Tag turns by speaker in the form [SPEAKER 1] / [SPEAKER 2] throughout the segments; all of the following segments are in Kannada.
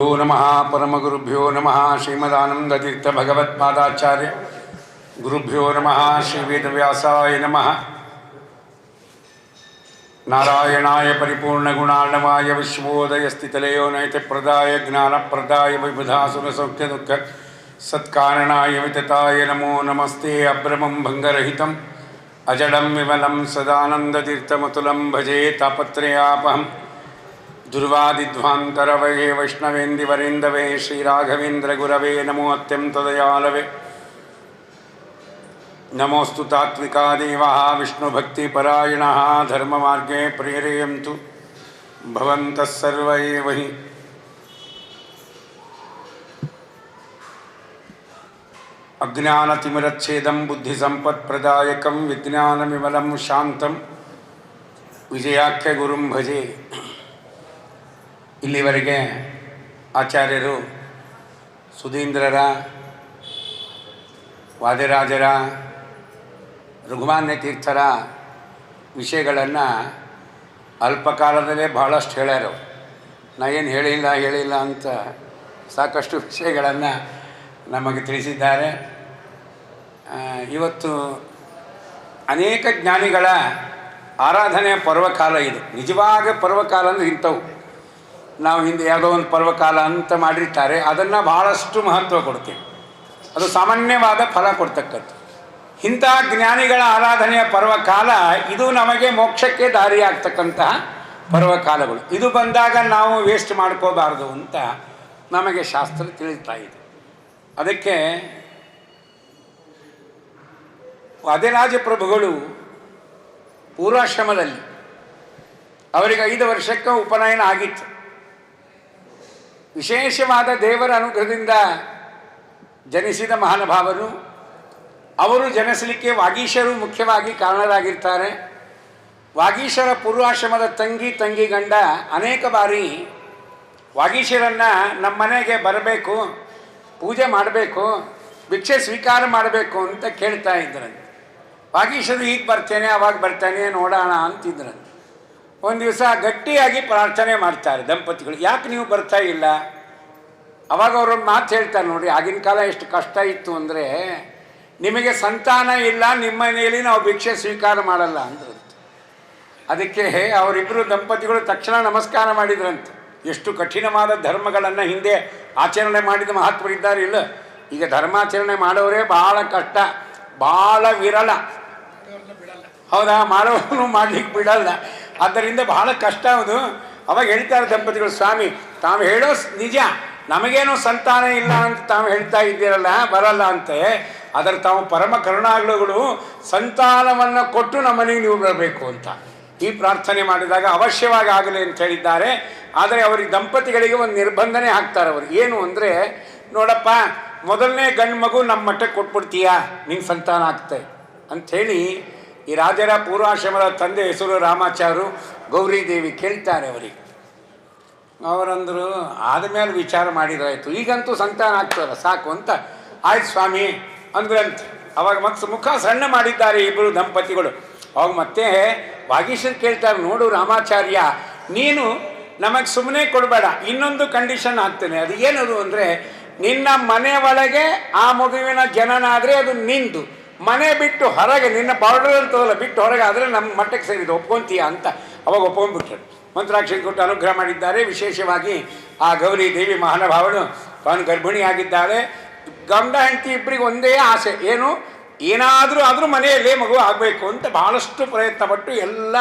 [SPEAKER 1] गुरुभ्यो नमः परमगुरुभ्यो नमः श्रीमदानन्दतीर्थभगवत्पादाचार्य गुरुभ्यो नमः श्रीवेदव्यासाय नमः नारायणाय परिपूर्णगुणाणवाय विश्वोदयस्थितलयो नैतप्रदाय ज्ञानप्रदाय विबुधासुरसौख्यदुःख सत्कारणाय वितताय नमो नमस्ते अभ्रमं भङ्गरहितम् अजडं विमलं सदानन्दतीर्थमतुलं भजे तापत्रयापहम् दुर्वादिध्वान्तरवये वैष्णवेन्दिवरेन्दवे श्रीराघवेन्द्रगुरवे नमो अत्यन्तदयालवे। नमोऽस्तु तात्विका देवः विष्णुभक्तिपरायणः, धर्ममार्गे प्रेरयन्तु। भवन्तः सर्व एव हि। अज्ञानतिमिरच्छेदं बुद्धिसम्पत्प्रदायकं, विज्ञानविमलं शान्तं विजयाख्यगुरुं भजे। ಇಲ್ಲಿವರೆಗೆ ಆಚಾರ್ಯರು ಸುಧೀಂದ್ರರ, ವಾದಿರಾಜರ ರಘುಮಾನ್ಯ ತೀರ್ಥರ ವಿಷಯಗಳನ್ನು ಅಲ್ಪಕಾಲದಲ್ಲೇ ಭಾಳಷ್ಟು ಹೇಳ್ಯಾರು. ನಾ ಏನು ಹೇಳಿಲ್ಲ ಹೇಳಿಲ್ಲ ಅಂತ ಸಾಕಷ್ಟು ವಿಷಯಗಳನ್ನು ನಮಗೆ ತಿಳಿಸಿದ್ದಾರೆ. ಇವತ್ತು ಅನೇಕ ಜ್ಞಾನಿಗಳ ಆರಾಧನೆಯ ಪರ್ವಕಾಲ ಇದು. ನಿಜವಾಗ ಪರ್ವಕಾಲ ಅಂದರೆ ಇಂಥವು. ನಾವು ಹಿಂದೆ ಯಾವುದೋ ಒಂದು ಪರ್ವಕಾಲ ಅಂತ ಮಾಡಿರ್ತಾರೆ, ಅದನ್ನು ಬಹಳಷ್ಟು ಮಹತ್ವ ಕೊಡ್ತೀವಿ ಅದು ಸಾಮಾನ್ಯವಾದ ಫಲ ಕೊಡ್ತಕ್ಕದ್ದು ಇಂಥ ಜ್ಞಾನಿಗಳ ಆರಾಧನೆಯ ಪರ್ವಕಾಲ, ಇದು ನಮಗೆ ಮೋಕ್ಷಕ್ಕೆ ದಾರಿಯಾಗ್ತಕ್ಕಂತಹ ಪರ್ವಕಾಲಗಳು. ಇದು ಬಂದಾಗ ನಾವು ವೇಸ್ಟ್ ಮಾಡ್ಕೋಬಾರ್ದು ಅಂತ ನಮಗೆ ಶಾಸ್ತ್ರ ತಿಳಿಸ್ತಾ ಇದೆ. ಅದಕ್ಕೆ ವಾದಿರಾಜ ಪ್ರಭುಗಳು ಪೂರ್ವಾಶ್ರಮದಲ್ಲಿ, ಅವರಿಗೆ ಐದು ವರ್ಷಕ್ಕೆ ಉಪನಯನ ಆಗಿತ್ತು. ವಿಶೇಷವಾದ ದೇವರ ಅನುಗ್ರಹದಿಂದ ಜನಿಸಿದ ಮಹಾನುಭಾವರು, ಅವರು ಜನಿಸಲಿಕ್ಕೆ ವಾಗೀಶರು ಮುಖ್ಯವಾಗಿ ಕಾರಣರಾಗಿರ್ತಾರೆ. ವಾಗೀಶರ ಪೂರ್ವಾಶ್ರಮದ ತಂಗಿ ತಂಗಿ ಗಂಡ ಅನೇಕ ಬಾರಿ ವಾಗೀಶರನ್ನು ನಮ್ಮ ಮನೆಗೆ ಬರಬೇಕು, ಪೂಜೆ ಮಾಡಬೇಕು, ಭಿಕ್ಷೆ ಸ್ವೀಕಾರ ಮಾಡಬೇಕು ಅಂತ ಕೇಳ್ತಾ ಇದ್ರಂತೆ ವಾಗೀಶರು ಈಗ ಬರ್ತೇನೆ, ಅವಾಗ ಬರ್ತೇನೆ, ನೋಡೋಣ ಅಂತಿದ್ರಂತೆ ಒಂದು ದಿವಸ ಗಟ್ಟಿಯಾಗಿ ಪ್ರಾರ್ಥನೆ ಮಾಡ್ತಾರೆ ದಂಪತಿಗಳು. ಯಾಕೆ ನೀವು ಬರ್ತಾ ಇಲ್ಲ? ಅವಾಗ ಅವರೊಂದು ಮಾತು ಹೇಳ್ತಾರೆ ನೋಡಿ ಆಗಿನ ಕಾಲ ಎಷ್ಟು ಕಷ್ಟ ಇತ್ತು ಅಂದರೆ ನಿಮಗೆ ಸಂತಾನ ಇಲ್ಲ ನಿಮ್ಮ ಮನೆಯಲ್ಲಿ ನಾವು ಭಿಕ್ಷೆ ಸ್ವೀಕಾರ ಮಾಡಲ್ಲ ಅಂದ್ರಂತೆ ಅದಕ್ಕೆ ಅವರಿಬ್ಬರು ದಂಪತಿಗಳು ತಕ್ಷಣ ನಮಸ್ಕಾರ ಮಾಡಿದ್ರಂತೆ. ಎಷ್ಟು ಕಠಿಣವಾದ ಧರ್ಮಗಳನ್ನು ಹಿಂದೆ ಆಚರಣೆ ಮಾಡಿದ ಮಹಾತ್ಮರಿದ್ದಾರೆ ಇಲ್ಲ. ಈಗ ಧರ್ಮಾಚರಣೆ ಮಾಡೋರೇ ಭಾಳ ಕಷ್ಟ ಭಾಳ ವಿರಳ. ಹೌದಾ? ಮಾಡೋನು ಮಾಡಲಿಕ್ಕೆ ಬಿಡಲ್ಲ. ಆದ್ದರಿಂದ ಬಹಳ ಕಷ್ಟ ಅದು. ಅವಾಗ ಹೇಳ್ತಾರೆ ದಂಪತಿಗಳು, ಸ್ವಾಮಿ, ತಾವು ಹೇಳೋ ನಿಜ. ನಮಗೇನೋ ಸಂತಾನ ಇಲ್ಲ ಅಂತ ತಾವು ಹೇಳ್ತಾ ಇದ್ದೀರಲ್ಲ, ಬರಲ್ಲ ಅಂತೆ. ಆದರೆ ತಾವು ಪರಮ ಕರುಣಾಳುಗಳು ಸಂತಾನವನ್ನು ಕೊಟ್ಟು ನಮ್ಮನೆಗೆ ನೀವು ಬರಬೇಕು ಅಂತ. ಈ ಪ್ರಾರ್ಥನೆ ಮಾಡಿದಾಗ ಅವಶ್ಯವಾಗಿ ಆಗಲಿ ಅಂತ ಹೇಳಿದ್ದಾರೆ. ಆದರೆ ಅವರಿಗೆ ದಂಪತಿಗಳಿಗೆ ಒಂದು ನಿರ್ಬಂಧನೆ ಹಾಕ್ತಾರೆ ಅವರು. ಏನು ಅಂದರೆ, ನೋಡಪ್ಪ, ಮೊದಲನೇ ಗಂಡು ಮಗು ನಮ್ಮ ಮಟ್ಟಕ್ಕೆ ಕೊಟ್ಬಿಡ್ತೀಯಾ? ನಿಂಗೆ ಸಂತಾನ ಆಗ್ತದೆ. ಅಂಥೇಳಿ ಈ ರಾಜರ ಪೂರ್ವಾಶ್ರಮದ ತಂದೆ ಹೆಸರು ರಾಮಾಚಾರು ಗೌರಿದೇವಿ ಕೇಳ್ತಾರೆ ಅವರಿಗೆ. ಅವರಂದರು, ಆದಮೇಲೆ ವಿಚಾರ ಮಾಡಿದ್ರಾಯ್ತು. ಈಗಂತೂ ಸಂತಾನ ಆಗ್ತದಲ್ಲ, ಸಾಕು ಅಂತ. ಆಯ್ತು ಸ್ವಾಮಿ, ಅಂದ್ರಂತೆ. ಅವಾಗ ಮತ್ತೆ ಮುಖ ಸಣ್ಣ ಮಾಡಿದ್ದಾರೆ ಇಬ್ಬರು ದಂಪತಿಗಳು. ಅವಾಗ ಮತ್ತೆ ವಾಗೀಶರು ಕೇಳ್ತಾರೆ, ನೋಡು ರಾಮಾಚಾರ್ಯ, ನೀನು ನಮಗೆ ಸುಮ್ಮನೆ ಕೊಡಬೇಡ, ಇನ್ನೊಂದು ಕಂಡೀಷನ್ ಹಾಕ್ತೇನೆ ಅದು ಏನದು ಅಂದರೆ, ನಿನ್ನ ಮನೆ ಒಳಗೆ ಆ ಮಗುವಿನ ಜನನಾದರೆ ಅದು ನಿಂದು. ಮನೆ ಬಿಟ್ಟು ಹೊರಗೆ, ನಿನ್ನ ಬಾರ್ಡರ್ ಅಂತದಲ್ಲ, ಬಿಟ್ಟು ಹೊರಗೆ, ಆದರೆ ನಮ್ಮ ಮಟ್ಟಕ್ಕೆ ಸೇರಿದ್ದು ಒಪ್ಕೊಂತೀಯ ಅಂತ ಅವಾಗ ಒಪ್ಕೊಂಡ್ಬಿಟ್ರು. ಮಂತ್ರಾಕ್ಷರಿ ಕೊಟ್ಟು ಅನುಗ್ರಹ ಮಾಡಿದ್ದಾರೆ. ವಿಶೇಷವಾಗಿ ಆ ಗೌರಿ ದೇವಿ ಮಹಾನುಭಾವನು ತಾನು ಗರ್ಭಿಣಿಯಾಗಿದ್ದಾಳೆ. ಗಂಡ, ಹೆಂಡತಿ ಇಬ್ಬರಿಗೆ ಒಂದೇ ಆಸೆ. ಏನು? ಏನಾದರೂ ಆದರೂ ಮನೆಯಲ್ಲೇ ಮಗು ಆಗಬೇಕು ಅಂತ ಬಹಳಷ್ಟು ಪ್ರಯತ್ನ ಪಟ್ಟು ಎಲ್ಲ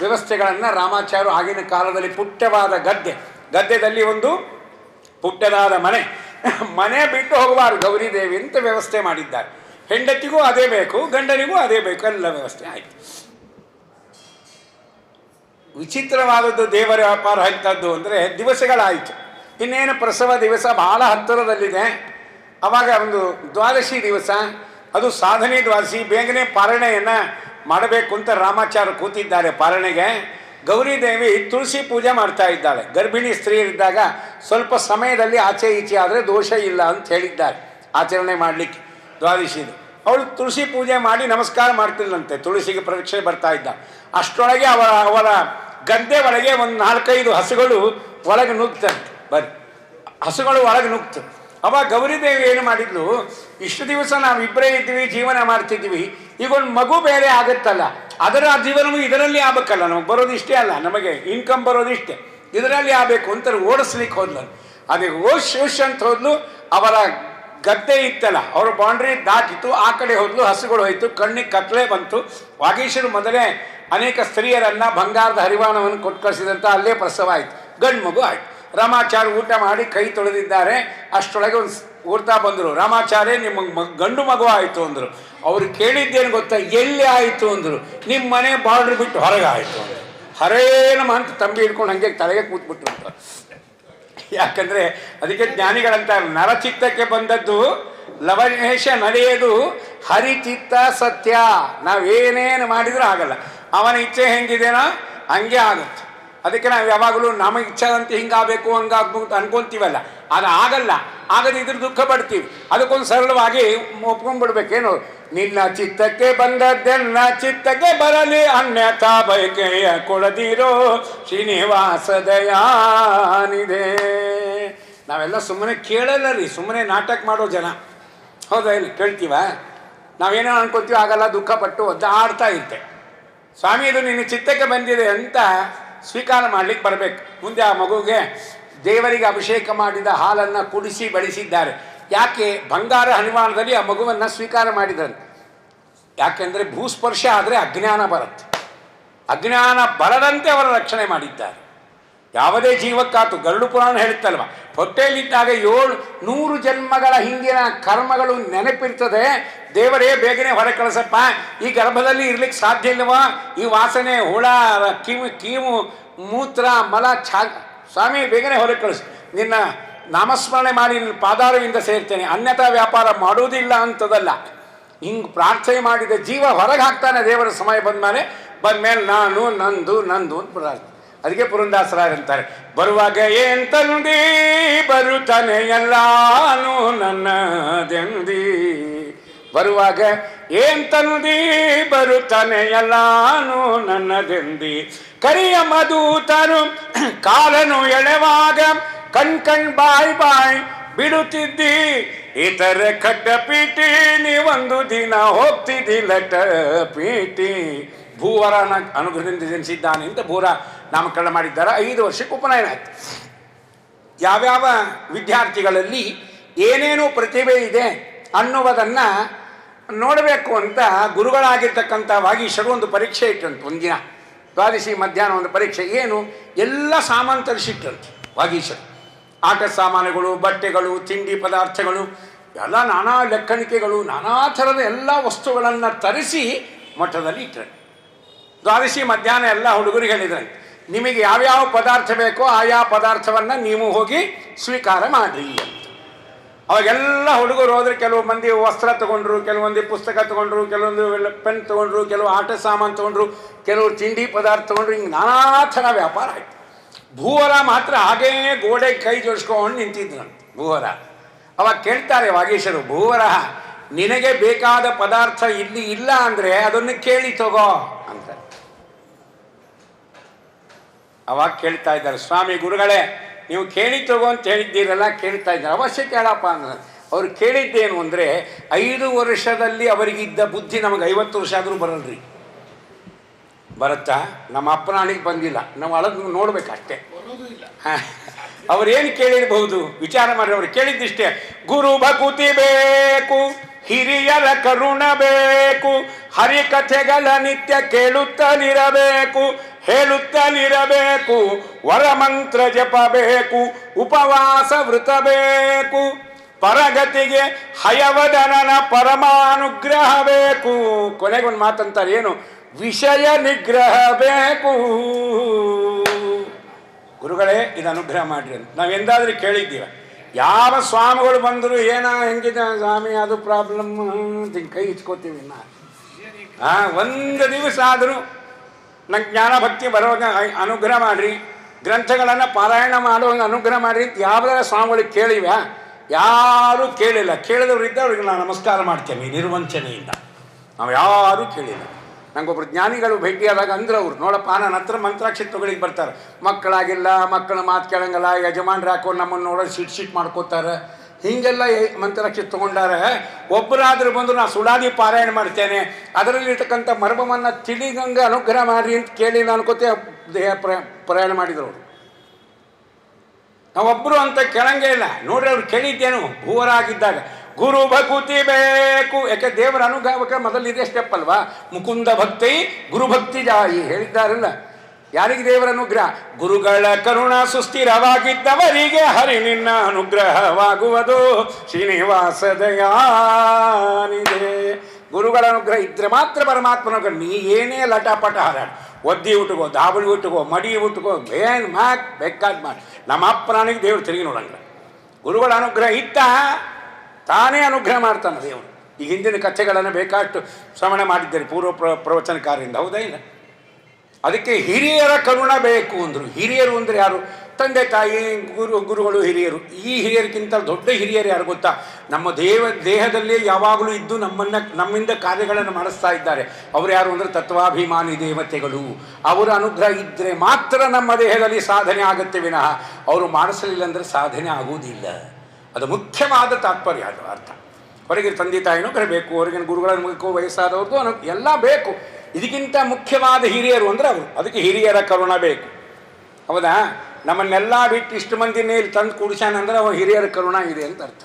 [SPEAKER 1] ವ್ಯವಸ್ಥೆಗಳನ್ನು ರಾಮಾಚಾರ್ಯರು ಆಗಿನ ಕಾಲದಲ್ಲಿ ಪುಟ್ಟವಾದ ಗದ್ದೆ. ಗದ್ದೆದಲ್ಲಿ ಒಂದು ಪುಟ್ಟದಾದ ಮನೆ. ಮನೆ ಬಿಟ್ಟು ಹೋಗಬಾರ್ದು ಗೌರಿದೇವಿ ಅಂತ ವ್ಯವಸ್ಥೆ ಮಾಡಿದ್ದಾರೆ. ಹೆಂಡತಿಗೂ ಅದೇ ಬೇಕು, ಗಂಡನಿಗೂ ಅದೇ ಬೇಕು, ಎಲ್ಲ ವ್ಯವಸ್ಥೆ ಆಯಿತು. ವಿಚಿತ್ರವಾದದ್ದು ದೇವರ ವ್ಯಾಪಾರ ಅಂಥದ್ದು ಅಂದರೆ ದಿವಸಗಳಾಯಿತು. ಇನ್ನೇನು ಪ್ರಸವ ದಿವಸ ಬಹಳ ಹತ್ತಿರದಲ್ಲಿದೆ. ಆವಾಗ ಒಂದು ದ್ವಾದಶಿ ದಿವಸ, ಅದು ಸಾಧನೆ ದ್ವಾದಶಿ, ಬೇಗನೆ ಪಾರಣೆಯನ್ನು ಮಾಡಬೇಕು ಅಂತ ರಾಮಾಚಾರ್ಯ ಕೂತಿದ್ದಾರೆ ಪಾರಣೆಗೆ. ಗೌರಿ ದೇವಿ ತುಳಸಿ ಪೂಜೆ ಮಾಡ್ತಾ ಇದ್ದಾಳೆ. ಗರ್ಭಿಣಿ ಸ್ತ್ರೀಯರಿದ್ದಾಗ ಸ್ವಲ್ಪ ಸಮಯದಲ್ಲಿ ಆಚೆ ಈಚೆ ಆದರೆ ದೋಷ ಇಲ್ಲ ಅಂತ ಹೇಳಿದ್ದಾರೆ ಆಚರಣೆ ಮಾಡಲಿಕ್ಕೆ ದ್ವಾದಶಿದು. ಅವಳು ತುಳಸಿ ಪೂಜೆ ಮಾಡಿ ನಮಸ್ಕಾರ ಮಾಡ್ತಿಲ್ಲಂತೆ ತುಳಸಿಗೆ ಪ್ರದಕ್ಷಿಣೆ ಬರ್ತಾ ಇದ್ದ. ಅಷ್ಟರೊಳಗೆ ಅವರ ಅವರ ಗದ್ದೆ ಒಳಗೆ ಒಂದು ನಾಲ್ಕೈದು ಹಸುಗಳು ಒಳಗೆ ನುಗ್ತಂತೆ ಬರ್ರಿ ಹಸುಗಳು ಒಳಗೆ ನುಗ್ತು ಅವಾಗ ಗೌರಿದೇವಿ ಏನು ಮಾಡಿದ್ಲು, ಇಷ್ಟು ದಿವಸ ನಾವು ಇಬ್ಬರೇ ಇದ್ದೀವಿ, ಜೀವನ ಮಾಡ್ತಿದ್ವಿ ಈಗ ಒಂದು ಮಗು ಬೇರೆ ಆಗುತ್ತಲ್ಲ. ಅದರ ಜೀವನವೂ ಇದರಲ್ಲಿ ಆಗ್ಬೇಕಲ್ಲ. ನಮಗೆ ಬರೋದು ಇಷ್ಟೇ ಅಲ್ಲ. ನಮಗೆ ಇನ್ಕಮ್ ಬರೋದು ಇಷ್ಟೇ. ಇದರಲ್ಲಿ ಆಗಬೇಕು ಅಂತ ಓಡಿಸ್ಲಿಕ್ಕೆ ಹೋದ್ಲು. ಅದೇ ಓಶ್ ಓಶ್ ಅಂತ ಹೋದ್ಲು. ಅವರ ಗದ್ದೆ ಇತ್ತಲ್ಲ, ಅವ್ರ ಬೌಂಡ್ರಿ ದಾಟಿತು, ಆ ಕಡೆ ಹೋದ್ಲು, ಹಸುಗಳು ಹೋಯಿತು, ಕಣ್ಣಿಗೆ ಕತ್ಲೆ ಬಂತು. ವಾಗೀಶರು ಮೊದಲೇ ಅನೇಕ ಸ್ತ್ರೀಯರನ್ನ ಬಂಗಾರದ ಹರಿವಾಣವನ್ನು ಕೊಟ್ಟು ಕಳಿಸಿದಂತ ಅಲ್ಲೇ ಪ್ರಸವ ಆಯಿತು, ಗಂಡು ಮಗು ಆಯ್ತು. ರಾಮಾಚಾರ ಊಟ ಮಾಡಿ ಕೈ ತೊಳೆದಿದ್ದಾರೆ ಅಷ್ಟರೊಳಗೆ ಒಂದು ಊರ್ತಾ ಬಂದರು, ರಾಮಾಚಾರ್ಯ, ನಿಮ್ಮ ಮಗ್ ಗಂಡು ಮಗು ಆಯಿತು ಅಂದರು. ಅವರು ಕೇಳಿದ್ದೇನು ಗೊತ್ತಾ, ಎಲ್ಲಿ ಆಯಿತು ಅಂದರು. ನಿಮ್ಮ ಮನೆ ಬಾರ್ಡ್ರ್ ಬಿಟ್ಟು ಹೊರಗೆ ಆಯಿತು ಅಂದರು. ಹರೇನ ಅಂತ ತಂಬಿ ಹಿಡ್ಕೊಂಡು ಹಂಗೆ ತಲೆಗೆ ಕೂತ್ಬಿಟ್ರು ಅಂತ. ಯಾಕಂದ್ರೆ ಅದಕ್ಕೆ ಜ್ಞಾನಿಗಳಂತ ನರಚಿತ್ತಕ್ಕೆ ಬಂದದ್ದು ಲವಣೇಶ ನಡೆಯೋದು ಹರಿಚಿತ್ತ ಸತ್ಯ. ನಾವೇನೇನು ಮಾಡಿದ್ರೂ ಆಗಲ್ಲ. ಅವನ ಇಚ್ಛೆ ಹೆಂಗಿದೆನೋ ಹಂಗೆ ಆಗುತ್ತೆ. ಅದಕ್ಕೆ ನಾವು ಯಾವಾಗಲೂ ನಮಗೆ ಇಚ್ಛಾದಂತೆ ಹಿಂಗಾಗಬೇಕು, ಹಂಗಾಗ್ಬೇಕು ಅನ್ಕೊಂತೀವಲ್ಲ. ಅದು ಆಗಲ್ಲ. ಆಗದಿದ್ರೆ ದುಃಖ ಪಡ್ತೀವಿ. ಅದಕ್ಕೊಂದು ಸರಳವಾಗಿ ಒಪ್ಕೊಂಡ್ಬಿಡ್ಬೇಕೇನು ನಿನ್ನ ಚಿತ್ತಕ್ಕೆ ಬಂದದ್ದೆನ್ನ ಚಿತ್ತಕ್ಕೆ ಬರಲಿ ಅನ್ಯಥಾ ಬಯಕೆಯ ಕೊಡದಿರೋ ಶ್ರೀನಿವಾಸ ದಯಾನಿದೆ ನಾವೆಲ್ಲ ಸುಮ್ಮನೆ ಕೇಳಲ್ಲ ರೀ, ಸುಮ್ಮನೆ ನಾಟಕ ಮಾಡೋ ಜನ. ಹೌದಾ ಇಲ್ಲಿ? ಕೇಳ್ತೀವ? ನಾವೇನೋ ಅನ್ಕೊತೀವಿ ಆಗಲ್ಲ ದುಃಖ ಪಟ್ಟು ಒದ್ದಾಡ್ತಾ ಇರ್ತೆ ಸ್ವಾಮಿ, ಇದು ನಿನ್ನ ಚಿತ್ತಕ್ಕೆ ಬಂದಿದೆ ಅಂತ ಸ್ವೀಕಾರ ಮಾಡ್ಲಿಕ್ಕೆ ಬರಬೇಕು. ಮುಂದೆ ಆ ಮಗುಗೆ ದೇವರಿಗೆ ಅಭಿಷೇಕ ಮಾಡಿದ ಹಾಲನ್ನು ಕುಡಿಸಿ, ಬಡಿಸಿದ್ದಾರೆ. ಯಾಕೆ ಬಂಗಾರ ಹನಿವಾಣದಲ್ಲಿ ಆ ಮಗುವನ್ನು ಸ್ವೀಕಾರ ಮಾಡಿದ್ದಾರೆ? ಯಾಕೆಂದರೆ ಭೂಸ್ಪರ್ಶ ಆದರೆ ಅಜ್ಞಾನ ಬರುತ್ತೆ. ಅಜ್ಞಾನ ಬರದಂತೆ ಅವರ ರಕ್ಷಣೆ ಮಾಡಿದ್ದಾರೆ. ಯಾವುದೇ ಜೀವಕ್ಕಾತು ಗರುಡು ಪುರಾಣ ಹೇಳುತ್ತಲ್ವ? ಹೊಟ್ಟೆಯಲ್ಲಿದ್ದಾಗ ಏಳು, ನೂರು ಜನ್ಮಗಳ ಹಿಂದಿನ ಕರ್ಮಗಳು ನೆನಪಿರ್ತದೆ. ದೇವರೇ, ಬೇಗನೆ ಹೊರ ಕಳಿಸಪ್ಪ. ಈ ಗರ್ಭದಲ್ಲಿ ಇರ್ಲಿಕ್ಕೆ ಸಾಧ್ಯ ಇಲ್ಲವಾ? ಈ ವಾಸನೆ, ಹುಳ, ಕಿವು ಕೀವು ಮೂತ್ರ, ಮಲ, ಛಾ ಸ್ವಾಮಿ, ಬೇಗನೆ ಹೊರ ಕಳಿಸು. ನಿನ್ನ ನಾಮಸ್ಮರಣೆ ಮಾಡಿ ನಿನ್ನ ಪಾದಾರವಿಂದ ಸೇರ್ತೇನೆ. ಅನ್ಯಥಾ ವ್ಯಾಪಾರ ಮಾಡುವುದಿಲ್ಲ ಅಂತದಲ್ಲ. ಹಿಂಗೆ ಪ್ರಾರ್ಥನೆ ಮಾಡಿದ ಜೀವ ಹೊರಗೆ ಹಾಕ್ತಾನೆ ದೇವರ ಸಮಯ ಬಂದ ಬಂದ್ಮೇಲೆ ಬಂದ್ಮೇಲೆ ನಾನು, ನಂದು ನಂದು ಅಂತ ಪ್ರಾರ್ಥನೆ. ಅದಕ್ಕೆ ಪುರಂದಾಸರಾಗಿರ್ತಾರೆ ಅಂತಾರೆ. ಬರುವಾಗ ಏನ್ ತಂದಿ ಬರುತ್ತಾನೆ ಎಲ್ಲಾನು ನನ್ನದೆಂದಿ. ಬರುವಾಗ ಏನ್ ತಂದಿ ಬರುತ್ತಾನೆ ಎಲ್ಲಾನು ನನ್ನದೆಂದಿ. ಕರಿಯ ಮಧೂತನು ಕಾಲನು ಎಳೆವಾಗ ಕಣ್ ಕಣ್ ಬಾಯ್ ಬಾಯ್ ಬಿಡುತ್ತಿದ್ದಿ. ಇತರ ಕಡ್ಡ ಪೀಟಿ ಒಂದು ದಿನ ಹೋಗ್ತಿದ್ದಿ ಲಟ ಪೀಟಿ ಭೂವರನ ಅನುಗ್ರಹದಿಂದ ಜನಿಸಿದ್ದಾನೆ ಅಂತ ಭೂರ ನಾಮಕರಣ ಮಾಡಿದ್ದಾರೆ. ಐದು ವರ್ಷಕ್ಕೆ ಉಪನಯನ ಆಯ್ತು. ಯಾವ್ಯಾವ ವಿದ್ಯಾರ್ಥಿಗಳಲ್ಲಿ ಏನೇನು ಪ್ರತಿಭೆ ಇದೆ ಅನ್ನುವುದನ್ನು ನೋಡಬೇಕು ಅಂತ ಗುರುಗಳಾಗಿರ್ತಕ್ಕಂಥ ವಾಗೀಶರು ಒಂದು ಪರೀಕ್ಷೆ ಇಟ್ಟಂತೆ ಒಂದಿನ. ದ್ವಾದಶಿ ಮಧ್ಯಾಹ್ನ ಒಂದು ಪರೀಕ್ಷೆ. ಏನು? ಎಲ್ಲ ಸಾಮಾನು ತರಿಸಿಟ್ಟಂತೆ ವಾಗೀಶರು. ಆಟ ಸಾಮಾನುಗಳು, ಬಟ್ಟೆಗಳು, ತಿಂಡಿ ಪದಾರ್ಥಗಳು, ಎಲ್ಲ ನಾನಾ ಲೆಕ್ಕಣಿಕೆಗಳು, ನಾನಾ ಥರದ ಎಲ್ಲ ವಸ್ತುಗಳನ್ನು ತರಿಸಿ ಮಠದಲ್ಲಿ ಇಟ್ಟರೆ ದ್ವಾದಶಿ ಮಧ್ಯಾಹ್ನ ಎಲ್ಲ ಹುಡುಗರಿಗೆ ಹೇಳಿದರೆ ನಿಮಗೆ ಯಾವ್ಯಾವ ಪದಾರ್ಥ ಬೇಕೋ ಆಯಾ ಪದಾರ್ಥವನ್ನು ನೀವು ಹೋಗಿ ಸ್ವೀಕಾರ ಮಾಡಿ ಅಂತ. ಅವಾಗೆಲ್ಲ ಹುಡುಗರು ಹೋದರೆ ಕೆಲವು ಮಂದಿ ವಸ್ತ್ರ ತಗೊಂಡ್ರು ಕೆಲವೊಂದು ಪುಸ್ತಕ ತಗೊಂಡ್ರು, ಕೆಲವೊಂದು ಪೆನ್ ತಗೊಂಡ್ರು, ಕೆಲವು ಆಟ ಸಾಮಾನು ತಗೊಂಡ್ರು, ಕೆಲವು ತಿಂಡಿ ಪದಾರ್ಥ ತಗೊಂಡ್ರು, ಹಿಂಗೆ ನಾನಾ ಥರ ವ್ಯಾಪಾರ ಆಯ್ತು. ಭೂವರ ಮಾತ್ರ ಹಾಗೇ ಗೋಡೆ ಕೈ ಜೋಡಿಸ್ಕೊಂಡು ನಿಂತಿದ್ರು ಭೂವರ. ಅವಾಗ ಕೇಳ್ತಾರೆ ವಾಗೇಶರು, ಭೂವರ, ನಿನಗೆ ಬೇಕಾದ ಪದಾರ್ಥ ಇಲ್ಲಿ ಇಲ್ಲ ಅಂದರೆ ಅದನ್ನು ಕೇಳಿ ತಗೋ ಅಂತ ಅವಾಗ ಕೇಳ್ತಾ ಇದ್ದಾರೆ, ಸ್ವಾಮಿ ಗುರುಗಳೇ, ನೀವು ಕೇಳಿ ತಗೋ ಅಂತ ಹೇಳಿದ್ದೀರಲ್ಲ, ಕೇಳ್ತಾ ಇದ್ದಾರೆ. ಅವಶ್ಯ ಕೇಳಪ್ಪ ಅಂದ್ರೆ. ಅವ್ರು ಕೇಳಿದ್ದೇನು ಅಂದರೆ, ಐದು ವರ್ಷದಲ್ಲಿ ಅವರಿಗಿದ್ದ ಬುದ್ಧಿ ನಮಗೆ ಐವತ್ತು ವರ್ಷ ಆದರೂ ಬರಲ್ರಿ. ಬರುತ್ತಾ? ನಮ್ಮ ಅಪ್ಪನಾಣಿಗೆ ಬಂದಿಲ್ಲ. ನಾವು ಅಳದು ನೋಡ್ಬೇಕಷ್ಟೇ. ಅವರೇನು ಕೇಳಿರಬಹುದು? ವಿಚಾರ ಮಾಡಿ ಅವ್ರು ಕೇಳಿದ್ದಿಷ್ಟೇ. ಗುರು ಭಕುತಿ ಬೇಕು ಹಿರಿಯರ ಕರುಣ ಬೇಕು ಹರಿಕಥೆಗಳ ನಿತ್ಯ ಕೇಳುತ್ತಲಿರಬೇಕು ಹೇಳುತ್ತಲಿರಬೇಕು ವರಮಂತ್ರ ಜಪ ಬೇಕು ಉಪವಾಸ ವೃತ ಬೇಕು ಪರಗತಿಗೆ ಹಯವದನನ ಪರಮಾನುಗ್ರಹ ಬೇಕು. ಕೊನೆಗೊಂದು ಮಾತಂತಾರೆ ಏನು? ವಿಷಯ ನಿಗ್ರಹ ಬೇಕು. ಗುರುಗಳೇ, ಇದು ಅನುಗ್ರಹ ಮಾಡಿರಿ ಅಂತ. ನಾವು ಎಂದಾದರೂ ಕೇಳಿದ್ದೀವ. ಯಾವ ಸ್ವಾಮಿಗಳು ಬಂದರು ಏನ, ಹೆಂಗಿದೆ ಸ್ವಾಮಿ, ಅದು ಪ್ರಾಬ್ಲಮ್ ಕೈ ಇಚ್ಕೋತೀವಿ ನಾ ಆ, ಒಂದು ದಿವಸ ಆದರೂ ನಂಗೆ ಜ್ಞಾನ ಭಕ್ತಿ ಬರುವಾಗ ಅನುಗ್ರಹ ಮಾಡ್ರಿ. ಗ್ರಂಥಗಳನ್ನು ಪಾರಾಯಣ ಮಾಡೋ ಅನುಗ್ರಹ ಮಾಡ್ರಿ ಅಂತ ಯಾವ್ದಾರ ಸ್ವಾಮಿಗಳಿಗೆ ಕೇಳಿವ್ಯಾ ಯಾರೂ ಕೇಳಿಲ್ಲ. ಕೇಳಿದವ್ರು ಇದ್ದವ್ರಿಗೆ ನಾನು ನಮಸ್ಕಾರ ಮಾಡ್ತೇನೆ ನಿರ್ವಂಚನೆಯಿಂದ. ನಾವು ಯಾರೂ ಕೇಳಿಲ್ಲ. ನಂಗೊಬ್ರು ಜ್ಞಾನಿಗಳು ಭೇಟಿಯಾದಾಗ ಅಂದ್ರೆ ಅವ್ರು, ನೋಡಪ್ಪ ನನ್ನ ಹತ್ರ ಮಂತ್ರಾಕ್ಷಿ ತಗೊಳಿಗೆ ಬರ್ತಾರೆ. ಮಕ್ಕಳಾಗಿಲ್ಲ, ಮಕ್ಕಳ ಮಾತು ಕೇಳಂಗಲ್ಲ, ಯಜಮಾನ್ರು ಹಾಕೋ ನಮ್ಮನ್ನು ನೋಡೋದು ಸಿಟ್ ಸಿಟ್ ಮಾಡ್ಕೋತಾರೆ. ಹೀಗೆಲ್ಲ ಮಂತ್ರಾಕ್ಷಿ ತೊಗೊಂಡಾರೆ ಒಬ್ಬರಾದ್ರೂ ಬಂದು ನಾನು ಸುಡಾದಿ ಪಾರಾಯಣ ಮಾಡ್ತೇನೆ, ಅದರಲ್ಲಿರ್ತಕ್ಕಂಥ ಮರ್ಮವನ್ನು ತಿಳಿದಂಗೆ ಅನುಗ್ರಹ ಮಾಡಿ ಅಂತ ಕೇಳಿ ನಾನು ಅನ್ಕೋತೆ ದೇಹ ಪ್ರ, ಪ್ರಯಾಣ ಮಾಡಿದ್ರು ಅವರು. ನಾವೊಬ್ಬರು ಅಂತ ಕೇಳಂಗೇ ಇಲ್ಲ. ನೋಡ್ರಿ ಅವ್ರು ಕೇಳಿದ್ದೇನು, ಭೂವರಾಗಿದ್ದಾಗ. ಗುರು ಭಕ್ತಿ ಬೇಕು. ಯಾಕೆ ದೇವರ ಅನುಗಾವಕ ಮೊದಲು ಇದೇ ಸ್ಟೆಪ್ ಅಲ್ವಾ? ಮುಕುಂದ ಭಕ್ತಿ, ಗುರು ಭಕ್ತಿ ಜಾಯಿ. ಹೇಳಿದ್ದಾರಲ್ಲ. ಯಾರಿಗೆ ದೇವರ ಅನುಗ್ರಹ? ಗುರುಗಳ ಕರುಣ ಸುಸ್ಥಿರವಾಗಿದ್ದವರಿಗೆ ಹರಿ ನಿನ್ನ ಅನುಗ್ರಹವಾಗುವುದು. ಶ್ರೀನಿವಾಸ ದಯಾನಿದೆ ಗುರುಗಳ ಅನುಗ್ರಹ ಇದ್ರೆ ಮಾತ್ರ ಪರಮಾತ್ಮನ ನೀ ಏನೇ ಲಟಾಪಟ ಹಾರಾಡ. ಒದ್ದಿ ಉಟ್ಕೋ, ದಾಬಳಿ ಉಟ್ಕೋ, ಮಡಿ ಉಟ್ಕೋ ಏನ್ ಮಾಕ್ ಬೇಕಾದ್ ಮಾಡಿ. ನಮ್ಮ ಅಪ್ಪನಿಗೆ ದೇವ್ರು ತಿರುಗಿ ನೋಡಂಗಿಲ್ಲ. ಗುರುಗಳ ಅನುಗ್ರಹ ಇತ್ತ? ತಾನೇ ಅನುಗ್ರಹ ಮಾಡ್ತಾನೆ ದೇವರು. ಈಗ ಹಿಂದಿನ ಕಥೆಗಳನ್ನು ಬೇಕಾಷ್ಟು ಶ್ರವಣ ಮಾಡಿದ್ದೇನೆ ಪೂರ್ವ ಪ್ರ ಪ್ರವಚನಕಾರರಿಂದ, ಹೌದಾ ಇಲ್ಲ? ಅದಕ್ಕೆ ಹಿರಿಯರ ಕರುಣ ಬೇಕು ಅಂದರು. ಹಿರಿಯರು ಅಂದರೆ ಯಾರು? ತಂದೆ, ತಾಯಿ, ಗುರು, ಗುರುಗಳು, ಹಿರಿಯರು. ಈ ಹಿರಿಯರಿಗಿಂತ ದೊಡ್ಡ ಹಿರಿಯರು ಯಾರು ಗೊತ್ತಾ? ನಮ್ಮ ದೇವ, ದೇಹದಲ್ಲೇ ಯಾವಾಗಲೂ ಇದ್ದು ನಮ್ಮನ್ನು, ನಮ್ಮಿಂದ ಕಾರ್ಯಗಳನ್ನು ಮಾಡಿಸ್ತಾ ಇದ್ದಾರೆ. ಅವರು ಯಾರು ಅಂದರೆ ತತ್ವಾಭಿಮಾನಿ ದೇವತೆಗಳು. ಅವರ ಅನುಗ್ರಹ ಇದ್ದರೆ ಮಾತ್ರ ನಮ್ಮ ದೇಹದಲ್ಲಿ ಸಾಧನೆ ಆಗುತ್ತೆ ವಿನಃ. ಅವರು ಮಾಡಿಸಲಿಲ್ಲ ಅಂದರೆ ಸಾಧನೆ ಆಗುವುದಿಲ್ಲ. ಅದು ಮುಖ್ಯವಾದ ತಾತ್ಪರ್ಯ ಅದು ಅರ್ಥ. ಹೊರಗಿನ ತಂದೆ ತಾಯಿನೂ ಕರಬೇಕು ಹೊರಗಿನ ಗುರುಗಳ ಮುಖಕ್ಕೂ ವಯಸ್ಸಾದವ್ರದ್ದು ಅನು, ಎಲ್ಲ ಬೇಕು. ಇದಕ್ಕಿಂತ ಮುಖ್ಯವಾದ ಹಿರಿಯರು ಅಂದರೆ ಅವರು. ಅದಕ್ಕೆ ಹಿರಿಯರ ಕರುಣ ಬೇಕು. ಹೌದಾ? ನಮ್ಮನ್ನೆಲ್ಲ ಬಿಟ್ಟು ಇಷ್ಟು ಮಂದಿನೇ ಇಲ್ಲಿ ತಂದು ಕೂಡಿಸ್ಯಾನಂದ್ರೆ ಅವ ಹಿರಿಯರ ಕರುಣ ಇದೆ ಅಂತ ಅರ್ಥ.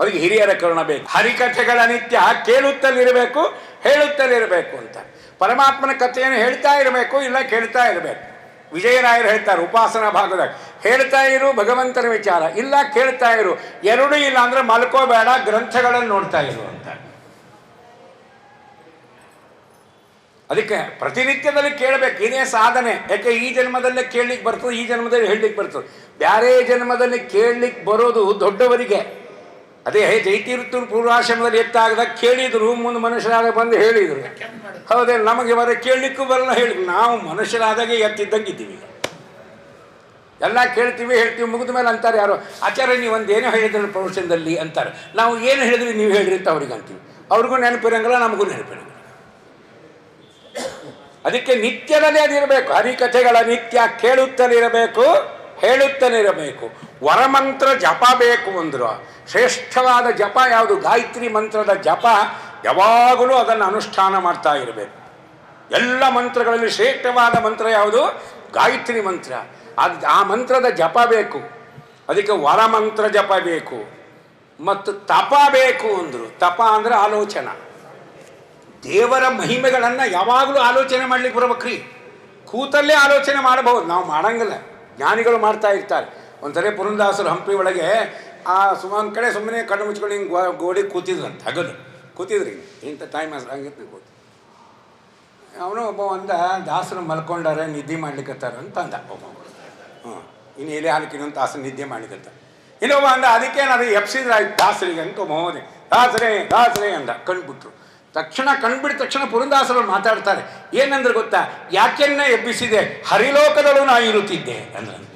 [SPEAKER 1] ಅವರಿಗೆ ಹಿರಿಯರ ಕರುಣ ಬೇಕು. ಹರಿಕಥೆಗಳ ನಿತ್ಯ ಕೇಳುತ್ತಲಿರಬೇಕು, ಹೇಳುತ್ತಲಿರಬೇಕು ಅಂತ. ಪರಮಾತ್ಮನ ಕಥೆಯನ್ನು ಹೇಳ್ತಾ ಇರಬೇಕು, ಇಲ್ಲ ಕೇಳ್ತಾ ಇರಬೇಕು. ವಿಜಯರಾಯರು ಹೇಳ್ತಾರೆ, ಉಪಾಸನಾ ಭಾಗದಾಗ. ಹೇಳ್ತಾ ಇರು ಭಗವಂತನ ವಿಚಾರ. ಇಲ್ಲ ಕೇಳ್ತಾ ಇರು. ಎರಡೂ ಇಲ್ಲ ಅಂದ್ರೆ ಮಲ್ಕೋಬೇಡ, ಗ್ರಂಥಗಳನ್ನು ನೋಡ್ತಾ ಇರು ಅಂತ. ಅದಕ್ಕೆ ಪ್ರತಿನಿತ್ಯದಲ್ಲಿ ಕೇಳಬೇಕು ಇದೇ ಸಾಧನೆ. ಯಾಕೆ ಈ ಜನ್ಮದಲ್ಲೇ ಕೇಳಲಿಕ್ಕೆ ಬರ್ತದೆ, ಈ ಜನ್ಮದಲ್ಲಿ ಹೇಳಲಿಕ್ಕೆ ಬರ್ತದೆ. ಬೇರೆ ಜನ್ಮದಲ್ಲಿ ಕೇಳಲಿಕ್ಕೆ ಬರೋದು ದೊಡ್ಡವರಿಗೆ. ಅದೇ ಜೈತೀರ್ಥ ಪೂರ್ವಾಶ್ರಮದಲ್ಲಿ ಎತ್ತಾಗದಾಗ ಕೇಳಿದ್ರು, ಮುಂದೆ ಮನುಷ್ಯರಾಗ ಬಂದು ಹೇಳಿದರು. ಹೌದೇ, ನಮಗೆ ಬರ ಕೇಳಲಿಕ್ಕೂ ಬರಲ್ಲ ಹೇಳಿ ನಾವು ಮನುಷ್ಯರಾದಾಗೆ ಎತ್ತಿದ್ದಂಗೆ ಇದ್ದೀವಿ ಎಲ್ಲ ಕೇಳ್ತೀವಿ, ಹೇಳ್ತೀವಿ, ಮುಗಿದ ಮೇಲೆ ಅಂತಾರೆ ಯಾರು, ಆಚಾರ್ಯ, ನೀವು ಒಂದು ಏನೋ ಹೇಳಿದ್ರು ಪ್ರವಚನದಲ್ಲಿ ಅಂತಾರೆ. ನಾವು ಏನು ಹೇಳಿದ್ವಿ, ನೀವು ಹೇಳಿರಿ ಅಂತ ಅವ್ರಿಗೆ ಅಂತೀವಿ. ಅವ್ರಿಗೂ ನೆನಪಿರಂಗಿಲ್ಲ, ನಮಗೂ ನೆನಪಿರಂಗಿಲ್ಲ. ಅದಕ್ಕೆ ನಿತ್ಯದಲ್ಲಿ ಅದಿರಬೇಕು. ಹರಿಕಥೆಗಳ ನಿತ್ಯ ಕೇಳುತ್ತಲಿರಬೇಕು ಹೇಳುತ್ತಲಿರಬೇಕು ವರಮಂತ್ರ ಜಪ ಬೇಕು ಅಂದರು. ಶ್ರೇಷ್ಠವಾದ ಜಪ ಯಾವುದು? ಗಾಯತ್ರಿ ಮಂತ್ರದ ಜಪ. ಯಾವಾಗಲೂ ಅದನ್ನು ಅನುಷ್ಠಾನ ಮಾಡ್ತಾ ಇರಬೇಕು. ಎಲ್ಲ ಮಂತ್ರಗಳಲ್ಲಿ ಶ್ರೇಷ್ಠವಾದ ಮಂತ್ರ ಯಾವುದು? ಗಾಯತ್ರಿ ಮಂತ್ರ. ಅದು ಆ ಮಂತ್ರದ ಜಪ ಬೇಕು. ಅದಕ್ಕೆ ವರಮಂತ್ರ ಜಪ ಬೇಕು. ಮತ್ತು ತಪ ಬೇಕು ಅಂದರು. ತಪ ಅಂದರೆ ಆಲೋಚನೆ. ದೇವರ ಮಹಿಮೆಗಳನ್ನು ಯಾವಾಗಲೂ ಆಲೋಚನೆ ಮಾಡ್ಲಿಕ್ಕೆ ಬರ್ಬೇಕ್ರಿ. ಕೂತಲ್ಲೇ ಆಲೋಚನೆ ಮಾಡಬಹುದು. ನಾವು ಮಾಡಂಗಿಲ್ಲ. ಜ್ಞಾನಿಗಳು ಮಾಡ್ತಾ ಇರ್ತಾರೆ. ಒಂದ್ಸರಿ ಪುರಂದಾಸರು ಹಂಪಿ ಒಳಗೆ, ಆ ಸುಮಾರು ಕಡೆ ಸುಮ್ಮನೆ ಕಣ್ಣು ಮುಚ್ಕೊಂಡು ಹಿಂಗೆ ಗೋ ಕೂತಿದ್ರು ಅಂತ ಹಗಲು. ಕೂತಿದ್ರಿ ಇಂಥ ಟೈಮ್ ಹಂಗಿತ್ತು ಕೂತು ಅವನು ಒಬ್ಬ ಒಂದ, ದಾಸರು ಮಲ್ಕೊಂಡಾರೆ, ನಿದ್ದೆ ಮಾಡ್ಲಿಕ್ಕತ್ತಾರ ಅಂತ ಅಂದ. ಒಬ್ಬ ಹ್ಞೂ ಇನ್ನು ಎಲೆ ಹಾಲಿಕಿನ ದಾಸರು ನಿದ್ದೆ ಮಾಡಿದಂತ ಇನ್ನೊಬ್ಬ ಅಂದ, ಅದಕ್ಕೇನಾದ್ರು ಎಪ್ಸಿದ್ರೆ ಆಯ್ತು ದಾಸರಿಗೆ? ಅಂತ ಒಬ್ಬ ದಾಸರೇ ದಾಸರೇ ಅಂದ. ಕಣ್ಬಿಟ್ರು ತಕ್ಷಣ ಕಣ್ಬಿಡ ತಕ್ಷಣ ಪುರಂದಾಸರು ಮಾತಾಡ್ತಾರೆ. ಏನಂದ್ರೆ ಗೊತ್ತಾ? ಯಾಕೆನ್ನ ಎಬ್ಬಿಸಿದೆ? ಹರಿಲೋಕದಲ್ಲೂ ನಾ ಇರುತ್ತಿದ್ದೆ ಅಂದ್ರೆ